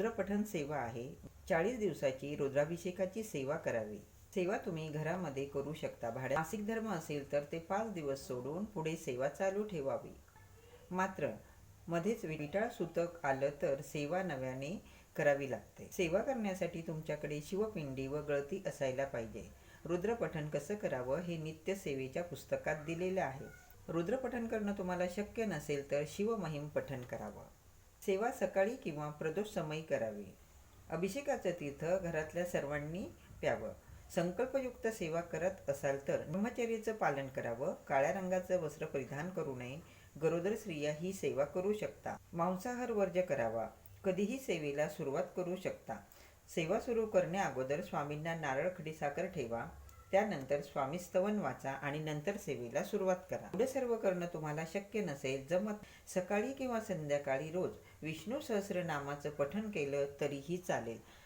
रुद्रपठण सेवा आहे. चाळीस दिवसाची रुद्राभिषेकाची सेवा करावी. सेवा तुम्ही घरामध्ये करू शकता. भाड्या मासिक धर्म असेल तर ते पाच दिवस सोडून पुढे सेवा चालू ठेवावी. मात्र मध्येच विटाळ सुतक आलं तर सेवा नव्याने करावी लागते. सेवा करण्यासाठी तुमच्याकडे शिवपिंडी व गळती असायला पाहिजे. रुद्रपठण कसं करावं हे नित्य सेवेच्या पुस्तकात दिलेलं आहे. रुद्रपठण करणं तुम्हाला शक्य नसेल तर शिवमहिम पठण करावं. सेवा सकाळी किंवा प्रदोष समयी करावी. अभिषेकाचं तीर्थ घरातल्या सर्वांनी प्यावं. संकल्पयुक्त सेवा करत असाल तर ब्रह्मचर्याचं पालन करावं. काळ्या रंगाचं वस्त्र परिधान करू नये. गरोदर स्त्रिया ही सेवा करू शकता. मांसाहार वर्ज करावा. कधीही सेवेला सुरुवात करू शकता. सेवा सुरू करण्या अगोदर स्वामींना नारळ खडीसाखर ठेवा. त्यानंतर स्वामीस्तवन वाचा आणि नंतर सेवेला सुरुवात करा. एवढं सर्व करणं तुम्हाला शक्य नसेल जमत सकाळी किंवा संध्याकाळी रोज विष्णू सहस्रनामाचं पठण केलं तरीही चालेल.